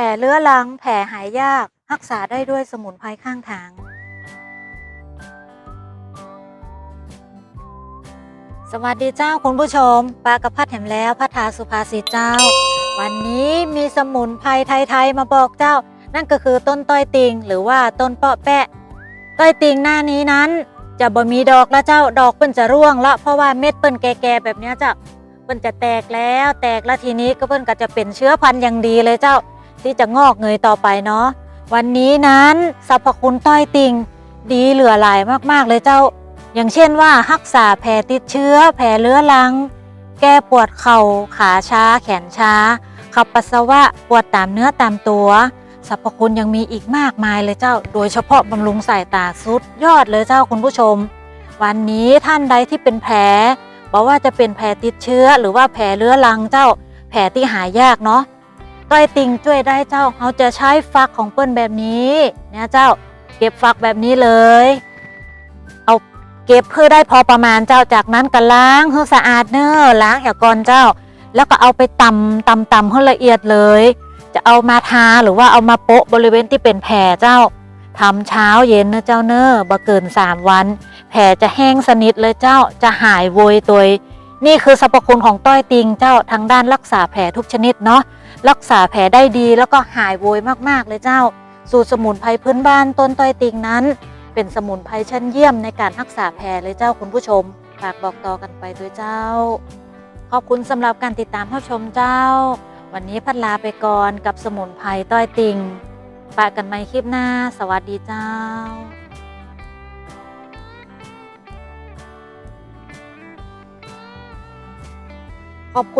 ผลเลื้อรัง แผลหายยาก รักษาได้ด้วยสมุนไพรข้างทาง สวัสดีเจ้าคุณผู้ชม ปลากระพัดแหมแล้วพัฒาสุภาษิตเจ้า วันนี้มีสมุนไพรไทย ๆ มาบอกเจ้า นั่นก็คือต้นต้อยติง หรือว่าต้นเปาะแปะ ต้อยติงหน้านี้นั้น จะบ่มีดอกแล้วเจ้าดอกเปิ้นจะร่วงละเพราะว่าเม็ดเปิ้นแก่ๆแบบนี้เจ้าเปิ้นจะแตกแล้ว แตกแล้วทีนี้ก็เปิ้นก็จะเป็นเชื้อพันธุ์อย่างดีเลยเจ้า ที่จะงอกเงยต่อไปเนาะวันนี้นั้นสรรพคุณต้อยติงดีเหลือหลายมากๆเลยเจ้า อย่างเช่นว่ารักษาแผลติดเชื้อ แผลเรื้อรัง แก้ปวดเข่าขาช้า แขนช้า ขับปัสสาวะปวดตามเนื้อตามตัวสรรพคุณยังมีอีกมากมายเลยเจ้า โดยเฉพาะบำรุงสายตาสุดยอดเลยเจ้าคุณผู้ชม วันนี้ท่านใดที่เป็นแผลบอกว่าจะเป็นแผลติดเชื้อ หรือว่าแผลเรื้อรังเจ้า แผลที่หายากเนาะ ต้อยติงช่วยได้เจ้าเขาจะใช้ฟักของเปิ้นแบบนี้เนี่ยเจ้าเก็บฟักแบบนี้เลย เอาเก็บเพื่อได้พอประมาณเจ้าจากนั้นก็ล้างให้สะอาดเนอะล้างอย่าก่อนเจ้า แล้วก็เอาไปตำตำตำให้ละเอียดเลย จะเอามาทาหรือว่าเอามาโปะบริเวณที่เป็นแผลเจ้าทำเช้าเย็นนะเจ้าเนอะบ่เกิน3วัน แผลจะแห้งสนิทเลยเจ้าจะหายโวยตัว นี่คือสรรพคุณของต้อยติงเจ้าทางด้านรักษาแผลทุกชนิดเนาะรักษาแผลได้ดีแล้วก็หายโวยมากๆเลยเจ้า สูตรสมุนไพรพื้นบ้านต้นต้อยติงนั้น เป็นสมุนไพรชั้นเยี่ยมในการรักษาแผลเลยเจ้าคุณผู้ชมฝากบอกต่อกันไปด้วยเจ้า ขอบคุณสำหรับการติดตามรับชมเจ้า วันนี้พัดลาไปก่อนกับสมุนไพรต้อยติงปะกันใหม่คลิปหน้า สวัสดีเจ้า ขอบคุณ